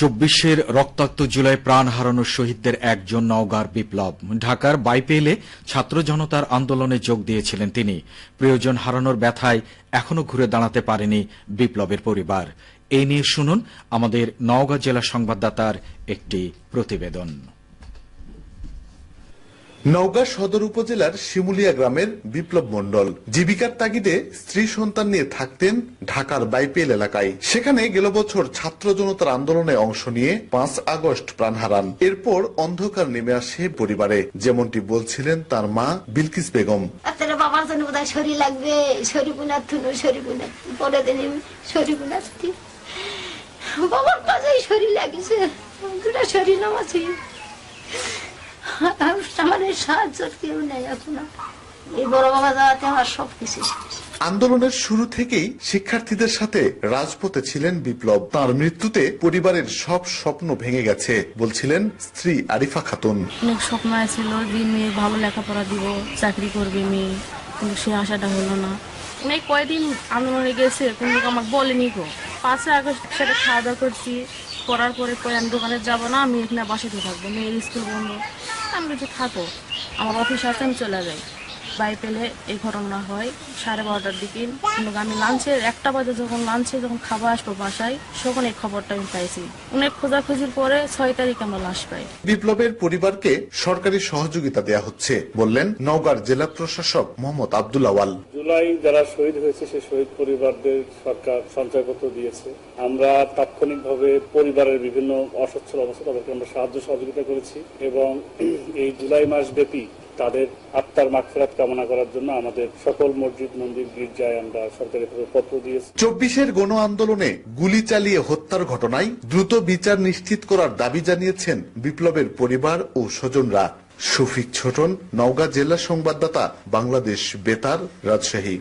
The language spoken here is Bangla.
চব্বিশের রক্তাক্ত জুলাই প্রাণ হারানো শহীদদের একজন নওগাঁর বিপ্লব। ঢাকার বাইপেলে ছাত্র জনতার আন্দোলনে যোগ দিয়েছিলেন তিনি। প্রিয়জন হারানোর ব্যথায় এখনও ঘুরে দাঁড়াতে পারেনি বিপ্লবের পরিবার। এই নিয়ে শুনুন আমাদের নওগাঁ জেলা সংবাদদাতার একটি প্রতিবেদন। নওগাঁ সদর উপজেলার শিমুলিয়া গ্রামের বিপ্লব মণ্ডল। জীবিকার তাগিদে স্ত্রী সন্তান নিয়ে থাকতেন ঢাকার বাইপেল এলাকায়। সেখানে গেল বছর ছাত্র জনতার আন্দোলনে অংশ নিয়ে পাঁচ আগস্ট প্রাণ হারান। এরপর অন্ধকার নেমে আসে পরিবারে। যেমনটি বলছিলেন তার মা বিলকিস বেগম। বাবার জন্য বোধহয় শরীর লাগবে। শরীর গুনার থুনো শরীর গুনার পরে দিন শরীর গুনার বাবার কাজেই শরীর লাগিছে। শরীর আমার এই সাহায্য কেউ নেই এখন। এই বড় বাবা যাওয়াতে আমার সব কিছু শেষ। আন্দোলনের শুরু থেকেই শিক্ষার্থীদের সাথে রাজপথে ছিলেন বিপ্লব। তার মৃত্যুতে পরিবারের সব স্বপ্ন ভেঙে গেছে বলছিলেন স্ত্রী আরিফা খাতুন। অনেক স্বপ্ন ছিল যে মেয়ে ভালো লেখাপড়া দিব চাকরি করবে মেয়ে কিন্তু সে আশাটা হলো না। অনেক কয়দিন আন্দোলনে গেছে কিন্তু আমাকে বলেনি গো পাঁচে আগস্ট সেটা খাওয়া দাওয়া করছি করার পরে আমি দোকানে যাব না আমি এখানে বাসাতে থাকব। মেয়ের স্কুল বন্ধ। আমি যে থাকো আমার অফিস আছে আমি চলে যাই। বাই পেলে এই ঘটনা হয়, সাড়ে বারোটার দিকে। কিন্তু আমি লাঞ্চের একটা বাজে যখন লাঞ্চে যখন খাবার আসব বাসায়, তখন এই খবরটা আমি পাইছি। অনেক খোঁজাখুঁজির পরে ছয় তারিখ আমরা লাশ পাই। বিপ্লবের পরিবারকে সরকারি সহযোগিতা দেয়া হচ্ছে, বললেন নওগাঁর জেলা প্রশাসক মোহাম্মদ আব্দুল আওয়াল। জুলাই যারা শহীদ হয়েছে, সেই শহীদ পরিবারদের সরকার সঞ্চয়পত্র দিয়েছে। আমরা তাৎক্ষণিকভাবে পরিবারের বিভিন্ন অসচ্ছল অবস্থা তাদেরকে আমরা সাহায্য সহযোগিতা করেছি এবং এই জুলাই মাস ব্যাপী তাদের আত্মার মাগফেরাত কামনা করার জন্য আমাদের সকল মসজিদ, মন্দির, গির্জায় আমরা সরকারি পত্র দিয়েছি। চব্বিশের গণ আন্দোলনে গুলি চালিয়ে হত্যার ঘটনায় দ্রুত বিচার নিশ্চিত করার দাবি জানিয়েছেন বিপ্লবের পরিবার ও স্বজনরা। শফিক ছোটন নওগাঁ জেলা সংবাদদাতা বাংলাদেশ বেতার রাজশাহী।